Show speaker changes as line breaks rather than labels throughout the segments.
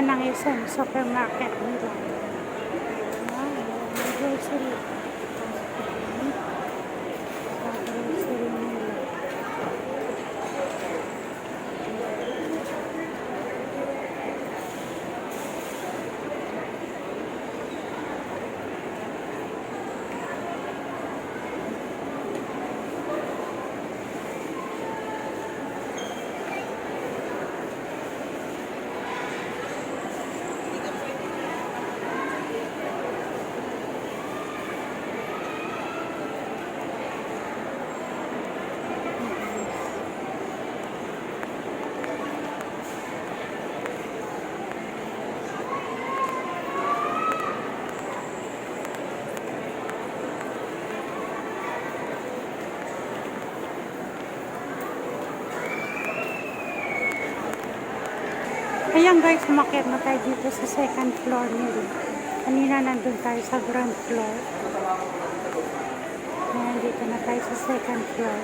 Ang isang supermarket nila. Ayan, may grocery. Sa grocery nila. Ayan guys, umakyat na tayo dito sa second floor nila. Kanina nandun tayo sa ground floor. Ngayon dito na tayo sa second floor.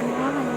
Loob ka, no? Ayan.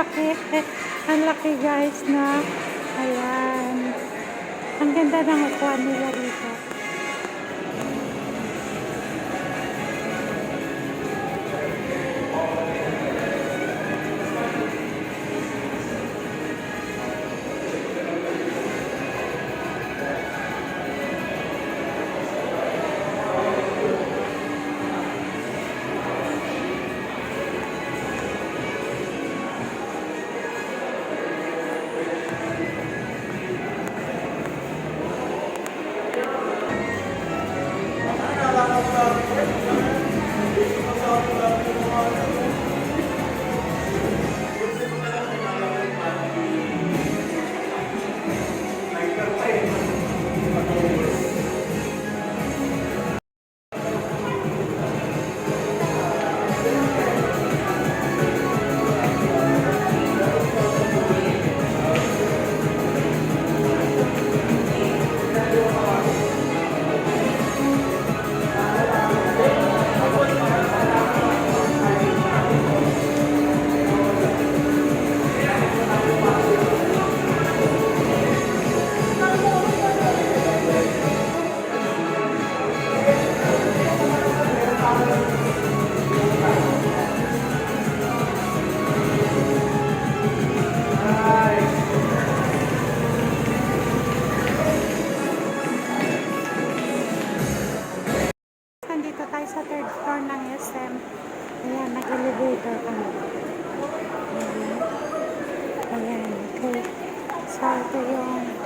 Laki. Ang laki guys na. Ayan. Ang ganda ng upuan nila rito.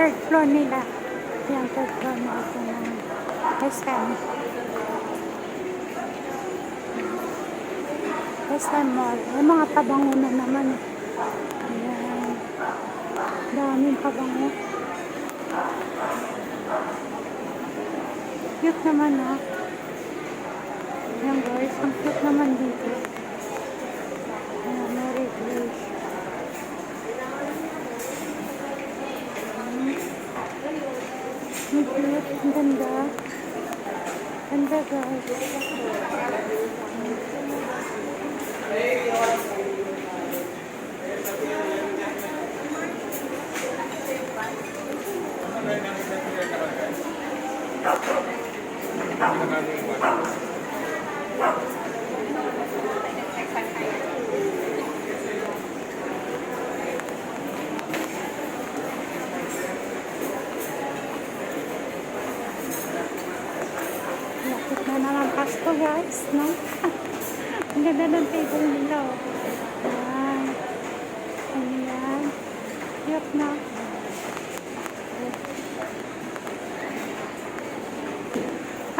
Third floor nila. Ayan, third floor na ito ng SM. SM Mall. May mga pabango na naman. Ayan. Daming pabango. Cute naman, ah. Ayan guys, ang cute naman dito. Ayan, Mary Grace. Ayan. Ang cute, ang ganda. Ganda guys. Lapit na naman Pasko guys, no? ang ganda ng table nila, oh. Ayan. Ayan. Cute na.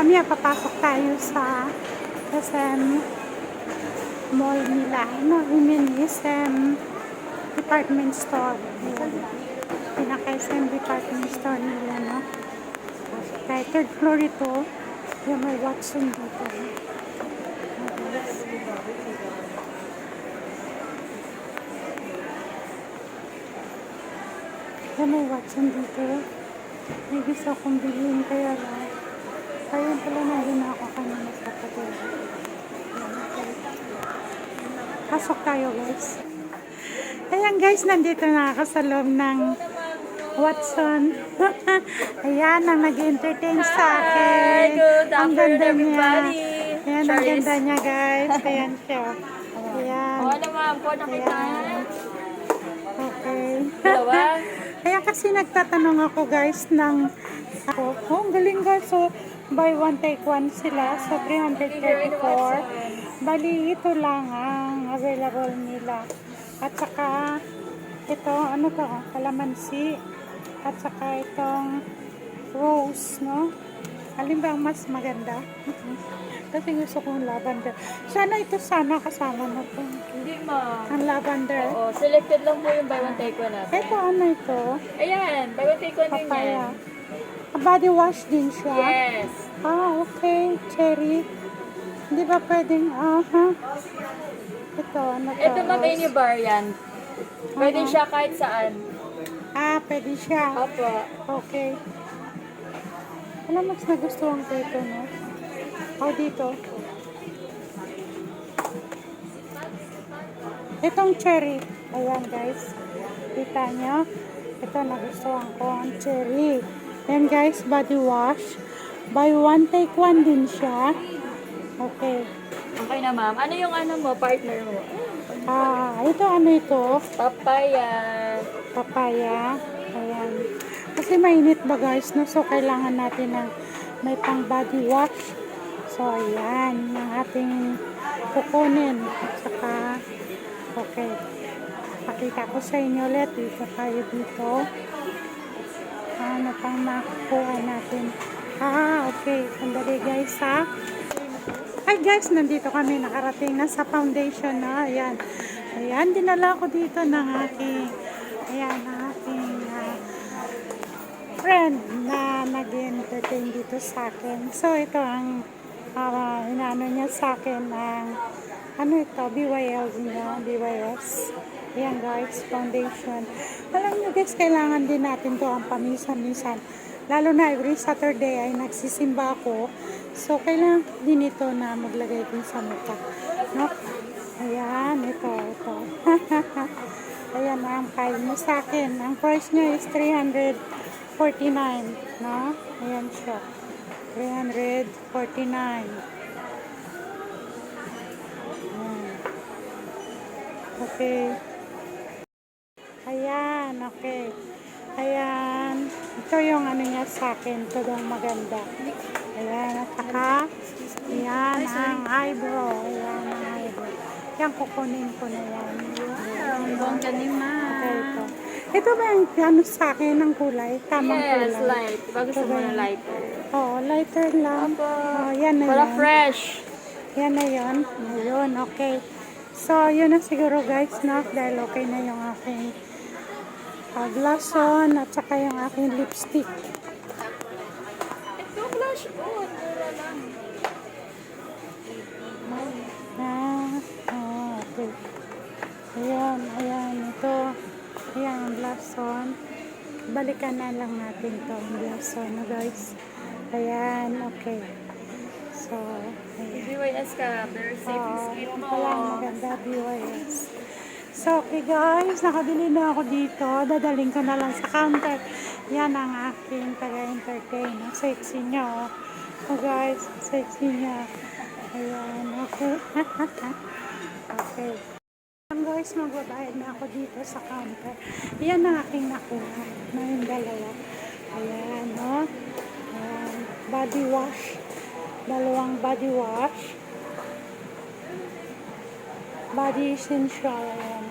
Kami papasok tayo sa SM mall nila. No, I mean SM department store. Ayan. Pinaka-SM department store nila, no? Tayo. Third floor ito. Yung may Watson dito. Yan may Watson dito. May gusto akong bilhin kaya lang. Ayun pala na ako kanina sa hotel. Pasok tayo guys. Ayan guys, nandito na ako sa loob ng Watson. Ayan, ang nag-entertain sa akin.
Hi, good
ang ganda niya.
everybody.
Ayan, ang ganda niya guys. Ayan siya. Ayan.
O, ano ma'am, po nakita?
Okay.
Dalawa?
Kaya kasi nagtatanong ako guys ng ako. Oh, ang galing guys. So, buy one take one sila. So, 334. Bali, ito lang ang available nila. At saka, ito, ano to? Kalamansi. At saka itong rose, no? Alin ba ang mas maganda? kasi gusto kong lavender. Sana ito sana kasama na to.
Hindi ma'am.
Ang lavender.
Oo, selected lang po yung buy one take one natin.
Ito, ano ito?
Ayan, buy one take one din
Papaya.
yan.
Body wash din siya.
Yes.
Ah, okay. Cherry. Hindi ba pwedeng, aha. Ito, ano to?
Ito ma'am, any bar yan. Pwede
Aha.
siya kahit saan.
Ah, pwede siya.
Opo.
Okay. Alam, mas nagustuhan ko ito, no? O, dito. Itong cherry. Ayan, guys. Kita nyo? Ito, nagustuhan ko ang cherry. Ayan, guys, body wash. Buy one, take one din siya. Okay.
Okay na ma'am. Ano yung ano mo, partner mo?
Ah, ito, ano ito?
Papaya.
papaya. Ayan. Kasi mainit ba guys, no? So, kailangan natin ng may pang body wash. So, ayan. Yung ating kukunin. At saka, okay. Pakita ko sa inyo ulit. Dito tayo dito. Ano pang makukuha natin. Ah, okay. Sandali guys, ha? Hi guys, nandito kami nakarating na sa foundation na. Ayan. Ayan, dinala ko dito ng aking ayan, ng aking ah, friend na nag-entertain dito sa akin. So, ito ang uh, inaano niya sa akin ng ano ito, BYL niya, BYS. Ayan guys, foundation. Alam niyo guys, kailangan din natin to ang paminsan-minsan. Lalo na every Saturday ay nagsisimba ako. So, kailangan din ito na maglagay din sa mukha. No? Ayan, ito, ito. Ayan ang kain mo sa akin. Ang price niya is 349. No? Ayan siya. 349. Ayan. Okay. Ayan, okay. Ayan. Ito yung ano niya sa akin. Ito yung maganda. Ayan, at saka, ayan ang eyebrow. Ayan ang eyebrow. Yan, kukunin ko na yan.
Ang bongga ni
Okay, ito. Ito ba yung ano sa akin ng kulay? Tamang
Yes,
kulay.
light. Bago sa mga
yun?
lighter.
Oo, lighter lang.
Opo.
Oh, yan na
Para
yan.
fresh.
Yan na yun. Ayun, okay. So, yun na siguro guys, no? Dahil okay na yung aking uh, blush on at saka yung aking lipstick.
Ito, blush on.
Ah, oh, okay. Ayan, ayan, ito. Ayan, ang blush on. Balikan na lang natin to ang blush on, no, guys. Ayan, okay. So, ayan.
BYS ka. Very safe
Oo,
skin mo.
pala maganda BYS. So, okay guys, nakabili na ako dito. Dadaling ko na lang sa counter. Yan ang aking taga-entertain. Ang sexy niya, oh. Oh guys, sexy niya. Ayan, okay. okay. Ayan guys, magbabayad na ako dito sa counter. Yan ang aking nakuha. Na yung dalawa. Ayan, no? Ayan, body wash. Dalawang body wash. Body essential. Ayan,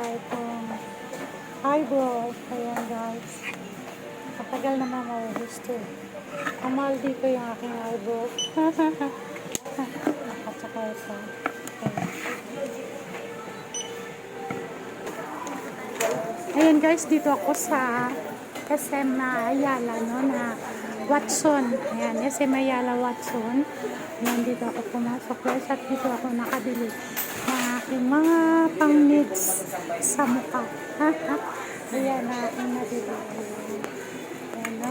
Saka itong eyebrow. Ayan, guys. Matagal naman mauhus to. Ang mahal dito yung aking eyebrow. At saka ito. Ayan. Guys, dito ako sa SM na Ayala, no, na Watson. Ayan, SM Ayala Watson. Ayan, dito ako pumasok guys at dito ako nakabili ng aking mga pang needs sa mukha. Ayan, na aking nabili. Ayan, Ayan, no,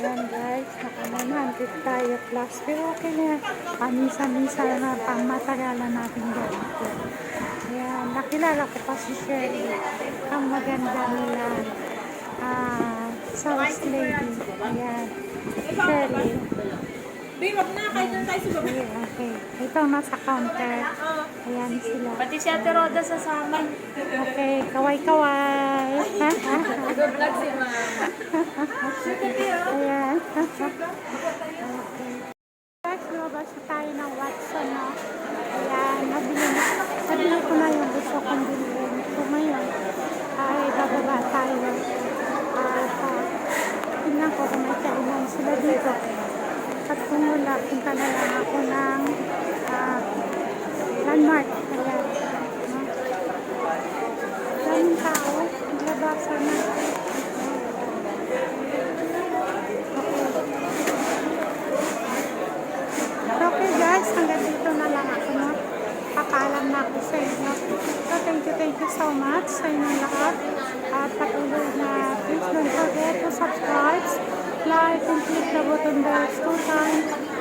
Ayan guys, naka 100 tayo plus. Pero okay na yan. Pamisa-misa na pang matagalan natin ganito. Ayan, nakilala ko pa si Shirley. Ang maganda nila. Ah, South Lady. Ayan, Shirley.
Babe, wag na. Kahit na tayo sa baba.
Okay, okay. Ito nasa counter. Ayan sila.
Pati si Ate Roda sasama.
Okay, kaway-kaway. Ha? Ha?
Good luck si Mama.
Ayan. okay. Guys, lumabas na tayo ng Watson, no? Ayan, nabili na. Nabili ko na yung gusto kong bilhin. So, ngayon, ay bababa tayo. At, uh, tingnan ko kung may kainan sila dito. At kung wala, punta na lang ako ng ah, landmark. Ayan. No? Daming tao. Naglabasan na. Okay guys, hanggang dito na lang ako no. Papaalam na ako sa inyo. So thank you, thank you so much sa inyong lahat. At patuloy na please don't forget to subscribe, like, and click the button bells two times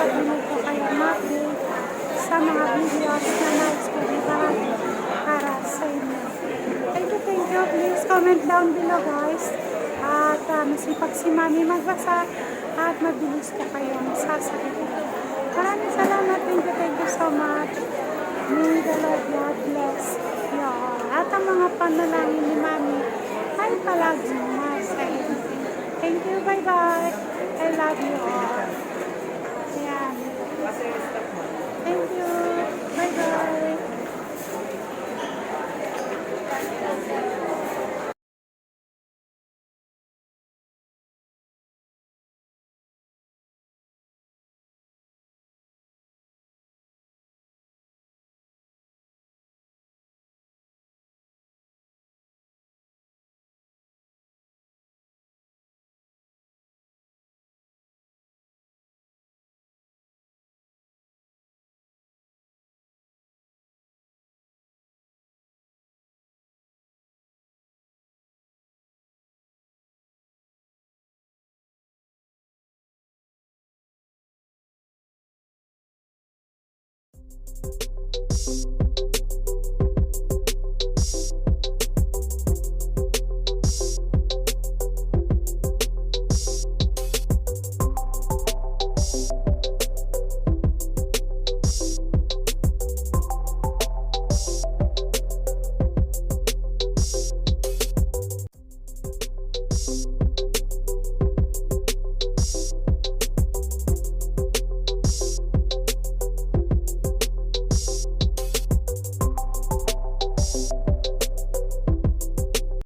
patuloy ko kayo ma-update sa mga videos na nais ko ibahagi para sa inyo. Thank you, thank you. Please comment down below guys. At uh, masipag si Mami magbasa at mabilis ko kayong sasagutin. Maraming salamat. Thank you, thank you so much. May the Lord God bless you. At ang mga panalangin ni Mami ay palaging nasa inyo. Thank you. Bye-bye. I love you all. Thank you. Bye-bye.